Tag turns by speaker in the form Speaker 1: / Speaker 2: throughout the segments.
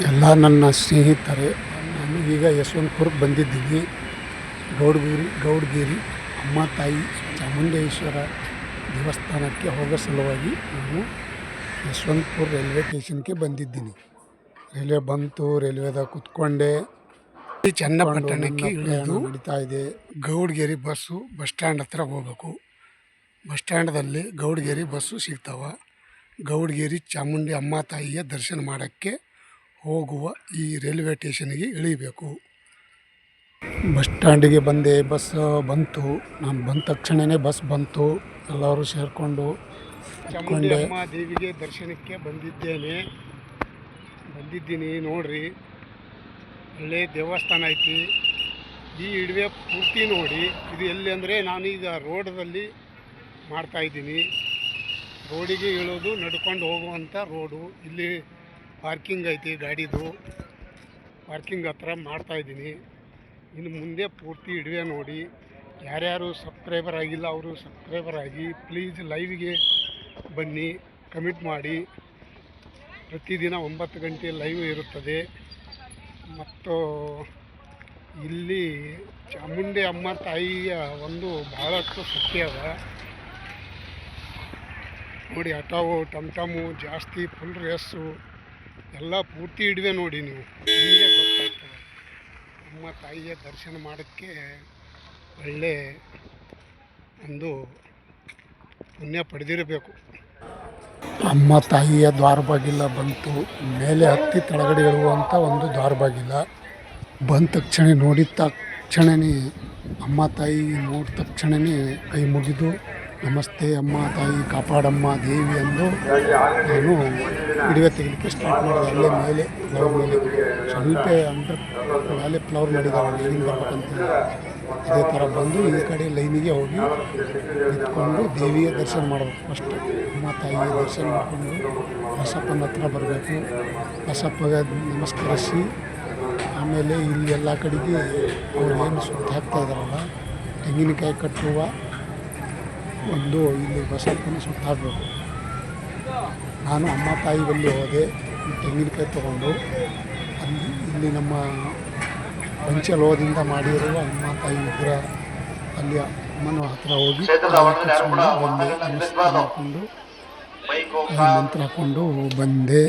Speaker 1: ಎಲ್ಲ ನನ್ನ ಸ್ನೇಹಿತರೆ ನಾನು ಈಗ ಯಶವಂತಪುರಕ್ಕೆ ಬಂದಿದ್ದೀನಿ. ಗೌಡಗಿರಿ ಗೌಡಗಿರಿ ಅಮ್ಮ ತಾಯಿ ಚಾಮುಂಡೇಶ್ವರ ದೇವಸ್ಥಾನಕ್ಕೆ ಹೋಗೋ ಸಲುವಾಗಿ ನಾನು ಯಶವಂತಪುರ ರೈಲ್ವೆ ಸ್ಟೇಷನ್ಗೆ ಬಂದಿದ್ದೀನಿ. ರೈಲ್ವೆ ಬಂತು ರೈಲ್ವೆದಾಗ ಕುತ್ಕೊಂಡೆ. ಚನ್ನಪಟ್ಟಣಕ್ಕೆ ಇಳಿದು ನಡೀತಾ ಇದೆ. ಗೌಡಗೇರಿ ಬಸ್ಸು ಬಸ್ ಸ್ಟ್ಯಾಂಡ್ ಹತ್ರ ಹೋಗಬೇಕು. ಬಸ್ ಸ್ಟ್ಯಾಂಡ್ದಲ್ಲಿ ಗೌಡಗೇರಿ ಬಸ್ಸು ಸಿಗ್ತಾವ. ಗೌಡಗೇರಿ ಚಾಮುಂಡಿ ಅಮ್ಮ ತಾಯಿಯ ದರ್ಶನ ಮಾಡೋಕ್ಕೆ ಹೋಗುವ ಈ ರೈಲ್ವೆ ಸ್ಟೇಷನ್ಗೆ ಇಳಿಬೇಕು. ಬಸ್ ಸ್ಟ್ಯಾಂಡಿಗೆ ಬಂದೆ ಬಸ್ ಬಂತು. ನಾನು ಬಂದ ತಕ್ಷಣವೇ ಬಸ್ ಬಂತು. ಎಲ್ಲರೂ ಸೇರಿಕೊಂಡು ಅಮ್ಮ ದೇವಿಗೆ ದರ್ಶನಕ್ಕೆ ಬಂದಿದ್ದೇನೆ. ಬಂದಿದ್ದೀನಿ ನೋಡ್ರಿ. ಒಳ್ಳೆ ದೇವಸ್ಥಾನ ಐತಿ. ಈ ಇಡುವೆ ಪೂರ್ತಿ ನೋಡಿ. ಇದು ಎಲ್ಲಿ ಅಂದರೆ ನಾನೀಗ ರೋಡದಲ್ಲಿ ಮಾಡ್ತಾಯಿದ್ದೀನಿ ರೋಡಿಗೆ ಇಳೋದು ನಡ್ಕೊಂಡು ಹೋಗುವಂಥ ರೋಡು. ಇಲ್ಲಿ ಪಾರ್ಕಿಂಗ್ ಐತಿ, ಗಾಡಿದು. ಪಾರ್ಕಿಂಗ್ ಹತ್ರ ಮಾಡ್ತಾ ಇದ್ದೀನಿ. ಇನ್ನು ಮುಂದೆ ಪೂರ್ತಿ ಇಡುವೆ ನೋಡಿ. ಯಾರ್ಯಾರು ಸಬ್ಸ್ಕ್ರೈಬರ್ ಆಗಿಲ್ಲ, ಅವರು ಸಬ್ಸ್ಕ್ರೈಬರ್ ಆಗಿ ಪ್ಲೀಸ್ ಲೈವ್ಗೆ ಬನ್ನಿ, ಕಮಿಟ್ ಮಾಡಿ. ಪ್ರತಿದಿನ ಒಂಬತ್ತು ಗಂಟೆ ಲೈವ್ ಇರುತ್ತದೆ. ಮತ್ತು ಇಲ್ಲಿ ಚಾಮುಂಡಿ ಅಮ್ಮ ತಾಯಿಯ ಒಂದು ಬಹಳಷ್ಟು ಸತ್ಯ ಅದ. ನೋಡಿ ಆಟೋವು ಟಮ್ ಜಾಸ್ತಿ, ಫುಲ್ ರೇಸು. ಎಲ್ಲ ಪೂರ್ತಿ ಹಿಡಿದೆ ನೋಡಿ ನೀವು. ನಿಮಗೆ ಗೊತ್ತಾಗ್ತದೆ. ನಮ್ಮ ತಾಯಿಯ ದರ್ಶನ ಮಾಡೋಕ್ಕೆ ಒಳ್ಳೆ ಒಂದು ಪುಣ್ಯ ಪಡೆದಿರಬೇಕು. ಅಮ್ಮ ತಾಯಿಯ ದ್ವಾರ ಬಾಗಿಲ ಬಂತು. ಮೇಲೆ ಹತ್ತಿ ಕೆಳಗಡೆ ಇರುವಂಥ ಒಂದು ದ್ವಾರ ಬಾಗಿಲ ಬಂದ ತಕ್ಷಣ ನೋಡಿದ ತಕ್ಷಣವೇ ಅಮ್ಮ ತಾಯಿ ನೋಡಿದ ತಕ್ಷಣವೇ ಕೈ ಮುಗಿದು ನಮಸ್ತೆ ಅಮ್ಮ, ತಾಯಿ ಕಾಪಾಡಮ್ಮ, ದೇವಿ ಅಂದು ನಾನು ಹಿಡಿವೆ ತೆಗಿಲಿಕ್ಕೆ ಸ್ಟಾರ್ಟ್ ಮಾಡಿದೆ. ಅಲ್ಲೇ ಮೇಲೆ ಫ್ಲವರ್ ಮೇಲೆ ಸ್ವಲ್ಪ ಅಂಡರ್ ಮೇಲೆ ಫ್ಲವರ್ ಮಾಡಿದ್ದಾವೆ ಲೈನಿಂಗ್ ಬರ್ಬೇಕಂತ ಅದೇ ಥರ ಬಂದು ಈ ಕಡೆ ಲೈನಿಗೆ ಹೋಗಿ ನಿಂತ್ಕೊಂಡು ದೇವಿಯ ದರ್ಶನ ಮಾಡಬೇಕು ಫಸ್ಟ್ ಅಮ್ಮ, ತಾಯಿಯ ದರ್ಶನ ಮಾಡಿಕೊಂಡು ಬಸಪ್ಪನ ಹತ್ರ ಬರಬೇಕು. ಬಸಪ್ಪಗೆ ನಮಸ್ಕರಿಸಿ ಆಮೇಲೆ ಇಲ್ಲಿ ಎಲ್ಲ ಕಡೆಗೆ ಅವ್ರು ಏನು ಸುತ್ತ ಹಾಕ್ತಾ ಇದ್ದಾರಲ್ಲ, ತೆಂಗಿನಕಾಯಿ ಕಟ್ಟುವ ಒಂದು ಇಲ್ಲಿ ಬಸಪ್ಪನ ಸುತ್ತಾಡಬೇಕು ನಾನು ಅಮ್ಮ ತಾಯಿ ಬಳಿ ಹೋದೆ ತೆಂಗಿನಕಾಯಿ ತೊಗೊಂಡು. ಅಲ್ಲಿ ಇಲ್ಲಿ ನಮ್ಮ ಪಂಚಲೋಹದಿಂದ ಮಾಡಿರುವ ಅಮ್ಮ ತಾಯಿ ವಿಗ್ರಹ ಅಲ್ಲಿ ಅಮ್ಮನ ಹತ್ರ ಹೋಗಿ ಹಾಕೊಂಡು ಮಂತ್ರ ಹಾಕ್ಕೊಂಡು ಬಂದೆ.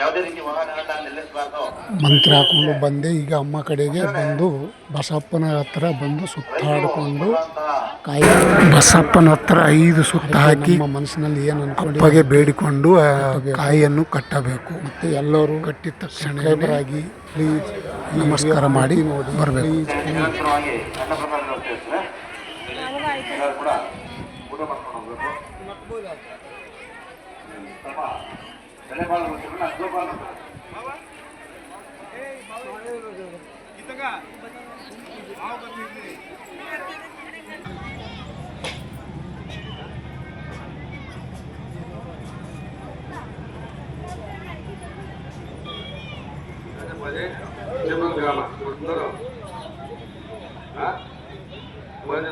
Speaker 2: ಯಾವುದೇ ರೀತಿ ವಾಹನಗಳನ್ನ ನಿಲ್ಲಿಸಬಾರ್ದು.
Speaker 1: ಮಂತ್ರ ಹಾಕೊಂಡು ಬಂದೆ ಈಗ ಅಮ್ಮ ಕಡೆಗೆ ಬಂದು ಬಸಪ್ಪನ ಹತ್ರ ಬಂದು ಸುತ್ತಾಡಿಕೊಂಡು ಕಾಯಿ ಬಸಪ್ಪನ ಹತ್ರ ಐದು ಸುತ್ತ ಹಾಕಿ ನಮ್ಮ ಮನಸ್ಸಿನಲ್ಲಿ ಏನು ಅನ್ಕೊಂಡು ಬೇಡಿಕೊಂಡು ಕಾಯಿಯನ್ನು ಕಟ್ಟಬೇಕು. ಮತ್ತೆ ಎಲ್ಲರೂ ಕಟ್ಟಿದ ತಕ್ಷಣ ಆಗಿ ಪ್ಲೀಸ್ ನಮಸ್ಕಾರ ಮಾಡಿ ಬರಬೇಕು.
Speaker 2: ಕೂಡ ಊಟ ಮಾಡ್ಕೊಂಡು ಹೋಗ್ಬೇಕು. ಸ್ವಲ್ಪ ಬೆಲೆ ಬಾಳು ಗೊತ್ತಿಲ್ಲ ಜೋಪಾನ గ్రామ కొడుతున్నారు మంది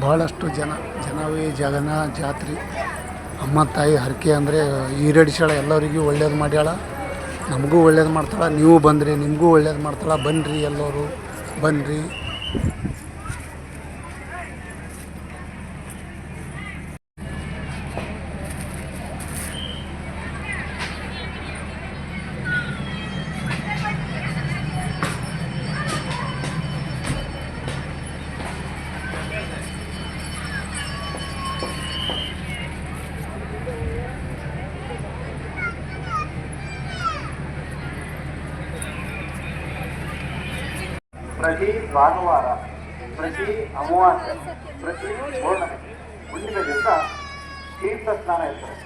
Speaker 1: ಬಹಳಷ್ಟು ಜನ, ಜನವೇ ಜಗನ ಜಾತ್ರೆ. ಅಮ್ಮ ತಾಯಿ ಹರಕೆ ಅಂದರೆ ಈಡೇರಿಸ್ಯಾಳ, ಎಲ್ಲರಿಗೂ ಒಳ್ಳೇದು ಮಾಡ್ಯಾಳ. ನಮಗೂ ಒಳ್ಳೇದು ಮಾಡ್ತಾಳೆ. ನೀವು ಬಂದ್ರಿ, ನಿಮಗೂ ಒಳ್ಳೇದು ಮಾಡ್ತಾಳೆ. ಬನ್ನಿರಿ ಎಲ್ಲರೂ ಬನ್ನಿರಿ
Speaker 2: ಪ್ರತಿ ಭಾನುವಾರ ಪ್ರತಿ ಅಮಾವಾಸ್ಯೆ ಪ್ರತಿ ಪೌರ್ಣಮಿ ಹುಣ್ಣಿಮೆ ದಿವಸ ತೀರ್ಥ
Speaker 3: ಸ್ನಾನ ಇರ್ತದೆ.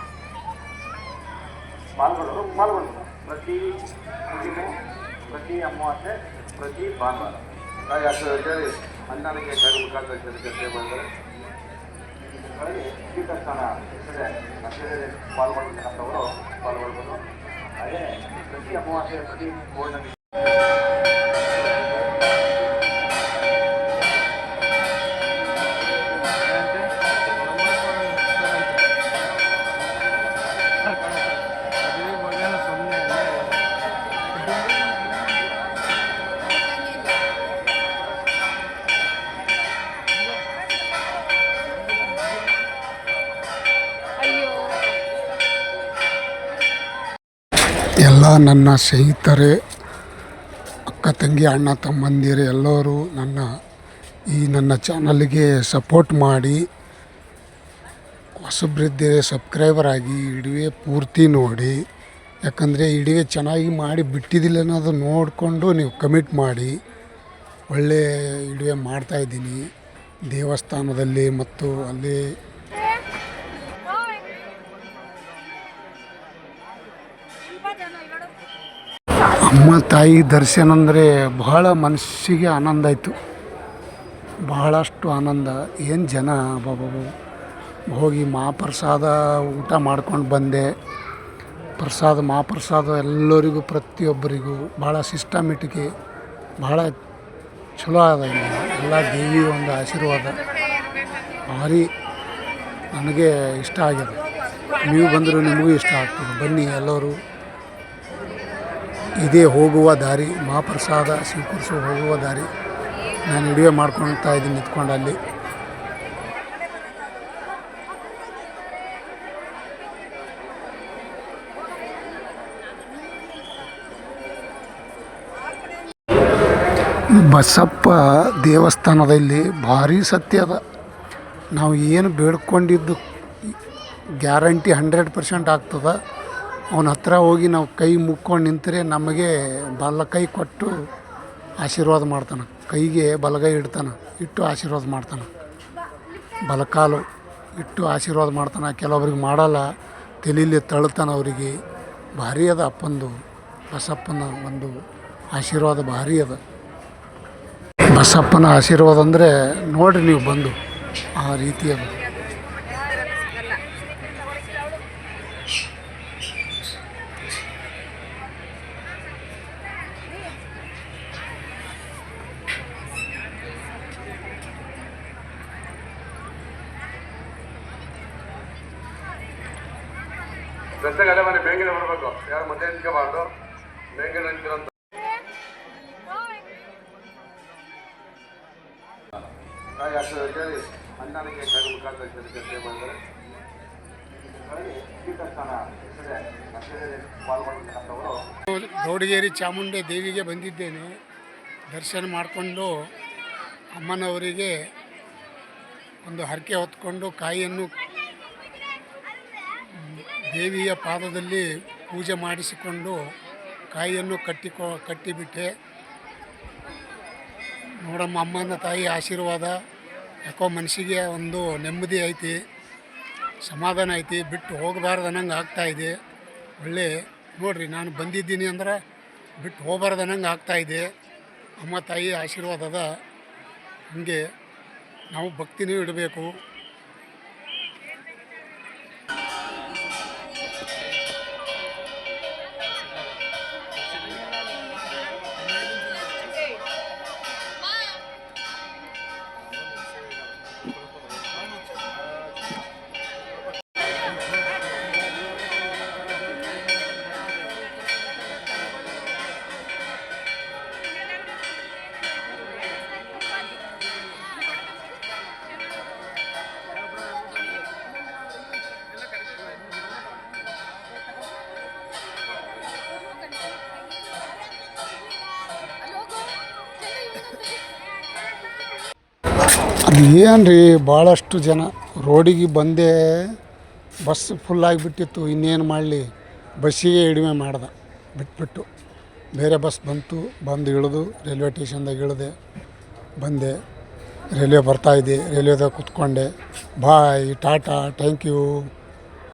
Speaker 3: ಪಾಲ್ಗೊಳ್ಳೋರು ಪಾಲ್ಗೊಳ್ಬೋದು ಪ್ರತಿ ಹುಣ್ಣಿಮೆ ಪ್ರತಿ ಅಮಾವಾಸ್ಯೆ ಪ್ರತಿ ಭಾನುವಾರ.
Speaker 2: ಹನ್ನೊಂದಕ್ಕೆ ಕಡೆ ಮುಖಾಂತರ ಚರ್ಚೆ ಮಾಡಿದರೆ
Speaker 3: ಹಾಗಾಗಿ ತೀರ್ಥ ಸ್ನಾನ ಇರ್ತದೆ. ಮಧ್ಯದಲ್ಲಿ ಪಾಲ್ಗೊಳ್ತಕ್ಕಂಥವರು ಪಾಲ್ಗೊಳ್ಬೋದು. ಹಾಗೆ ಪ್ರತಿ ಅಮಾವಾಸ್ಯೆ ಪ್ರತಿ ಪೌರ್ಣಮಿ.
Speaker 1: ನನ್ನ ಸ್ನೇಹಿತರೆ, ಅಕ್ಕ, ತಂಗಿ, ಅಣ್ಣ, ತಮ್ಮಂದಿರು, ಎಲ್ಲರೂ ನನ್ನ ಈ ನನ್ನ ಚಾನಲ್ಗೆ ಸಪೋರ್ಟ್ ಮಾಡಿ ಹೊಸಬ್ರಿದ್ದರೆ ಸಬ್ಸ್ಕ್ರೈಬರ್ ಆಗಿ ಇಡುವೆ ಪೂರ್ತಿ ನೋಡಿ. ಯಾಕಂದರೆ ಇಡುವೆ ಚೆನ್ನಾಗಿ ಮಾಡಿ ಬಿಟ್ಟಿದ್ದಿಲ್ಲ ಅನ್ನೋದು ನೋಡಿಕೊಂಡು ನೀವು ಕಮಿಟ್ ಮಾಡಿ. ಒಳ್ಳೆ ಇಡುವೆ ಮಾಡ್ತಾಯಿದ್ದೀನಿ ದೇವಸ್ಥಾನದಲ್ಲಿ ಮತ್ತು ಅಲ್ಲಿ ಅಮ್ಮ ತಾಯಿ ದರ್ಶನ ಅಂದರೆ ಬಹಳ ಮನಸ್ಸಿಗೆ ಆನಂದ ಆಯಿತು. ಬಹಳಷ್ಟು ಆನಂದ. ಏನು ಜನ ಬಾಬಾಬು ಹೋಗಿ ಮಹಾಪ್ರಸಾದ ಊಟ ಮಾಡ್ಕೊಂಡು ಬಂದೆ. ಪ್ರಸಾದ, ಮಹಾಪ್ರಸಾದ ಎಲ್ಲರಿಗೂ, ಪ್ರತಿಯೊಬ್ಬರಿಗೂ ಭಾಳ ಸಿಸ್ಟಮೆಟಿಕಿ ಭಾಳ ಚಲೋ ಅದ ಎಲ್ಲ ದೇವಿ ಒಂದು ಆಶೀರ್ವಾದ. ಭಾರಿ ನನಗೆ ಇಷ್ಟ ಆಗಿದೆ ನೀವು ಬಂದರೂ ನಿಮಗೂ ಇಷ್ಟ ಆಗ್ತದೆ. ಬನ್ನಿ ಎಲ್ಲರೂ. ಇದೇ ಹೋಗುವ ದಾರಿ, ಮಹಾಪ್ರಸಾದ ಸ್ವೀಕರಿಸುವ ಹೋಗುವ ದಾರಿ ನಾನು ವಿಡಿಯೋ ಮಾಡ್ಕೊಳ್ತಾ ಇದ್ದೀನಿ ನಿಂತ್ಕೊಂಡು ಅಲ್ಲಿ. ಬಸಪ್ಪ ದೇವಸ್ಥಾನದಲ್ಲಿ ಭಾರಿ ಸತ್ಯ ಅದ. ನಾವು ಏನು ಬೇಡ್ಕೊಂಡಿದ್ದು ಗ್ಯಾರಂಟಿ ಹಂಡ್ರೆಡ್ ಪರ್ಸೆಂಟ್ ಆಗ್ತದೆ. ಅವನ ಹತ್ರ ಹೋಗಿ ನಾವು ಕೈ ಮುಕ್ಕೊಂಡು ನಿಂತರೆ ನಮಗೆ ಬಲ ಕೈ ಕೊಟ್ಟು ಆಶೀರ್ವಾದ ಮಾಡ್ತಾನೆ. ಕೈಗೆ ಬಲಗೈ ಇಡ್ತಾನೆ, ಇಟ್ಟು ಆಶೀರ್ವಾದ ಮಾಡ್ತಾನೆ. ಬಲಕಾಲು ಇಟ್ಟು ಆಶೀರ್ವಾದ ಮಾಡ್ತಾನೆ. ಕೆಲವೊಬ್ರಿಗೆ ಮಾಡಲ್ಲ, ತಲೀಲಿ ತಳ್ತಾನೆ ಅವರಿಗೆ. ಭಾರಿ ಅದ ಅಪ್ಪಂದು, ಬಸಪ್ಪನ ಒಂದು ಆಶೀರ್ವಾದ ಭಾರಿ ಅದ. ಬಸಪ್ಪನ ಆಶೀರ್ವಾದ ಅಂದರೆ ನೋಡಿರಿ ನೀವು ಬಂದು, ಆ ರೀತಿ ಅದು
Speaker 2: ರಸ್ತೆಗೆ ಮನೆ ಬೇಂಗಿನ ಬರಬೇಕು ಯಾರು ಮಧ್ಯೆ ನಿಂತ್ಕೋಬಾರ್ದು ಬೇಂಗಿನ ಕಡೆ ಮುಖಾಂತರ ಚರ್ಚೆ ಮಾಡಿದರೆ
Speaker 1: ಗೌಡಗೇರಿ ಚಾಮುಂಡಿ ದೇವಿಗೆ ಬಂದಿದ್ದೇನೆ. ದರ್ಶನ ಮಾಡಿಕೊಂಡು ಅಮ್ಮನವರಿಗೆ ಒಂದು ಹರಕೆ ಹೊತ್ಕೊಂಡು ಕಾಯಿಯನ್ನು ದೇವಿಯ ಪಾದದಲ್ಲಿ ಪೂಜೆ ಮಾಡಿಸಿಕೊಂಡು ಕಾಯಿಯನ್ನು ಕಟ್ಟಿಕೊ ಕಟ್ಟಿಬಿಟ್ಟೆ. ನೋಡಮ್ಮ, ಅಮ್ಮನ ತಾಯಿ ಆಶೀರ್ವಾದ, ಯಾಕೋ ಮನಸ್ಸಿಗೆ ಒಂದು ನೆಮ್ಮದಿ ಐತಿ, ಸಮಾಧಾನ ಐತಿ, ಬಿಟ್ಟು ಹೋಗಬಾರ್ದು ಅನ್ನಂಗೆ ಆಗ್ತಾಯಿದೆ ಒಳ್ಳೆ, ನೋಡಿರಿ, ನಾನು ಬಂದಿದ್ದೀನಿ ಅಂದ್ರೆ ಬಿಟ್ಟು ಹೋಗಬಾರ್ದು ಅನ್ನಂಗೆ ಆಗ್ತಾಯಿದೆ ಅಮ್ಮ ತಾಯಿ ಆಶೀರ್ವಾದದ ಹಾಗೆ ನಾವು ಭಕ್ತಿನೂ ಇಡಬೇಕು. ಏನು ರೀ ಭಾಳಷ್ಟು ಜನ ರೋಡಿಗೆ ಬಂದೆ ಬಸ್ ಫುಲ್ ಆಗಿಬಿಟ್ಟಿತ್ತು, ಇನ್ನೇನು ಮಾಡಲಿ? ಬಸ್ಸಿಗೆ ಹಿಡಿಮೆ ಮಾಡ್ದೆ, ಬಿಟ್ಬಿಟ್ಟು. ಬೇರೆ ಬಸ್ ಬಂತು, ಬಂದು ಇಳಿದು ರೈಲ್ವೆ ಟೇಷನ್ದಾಗ ಇಳಿದೆ, ಬಂದೆ. ರೈಲ್ವೆ ಬರ್ತಾಯಿದ್ದೆ ರೈಲ್ವೆದಾಗ ಕೂತ್ಕೊಂಡೆ. Bye, tata thank you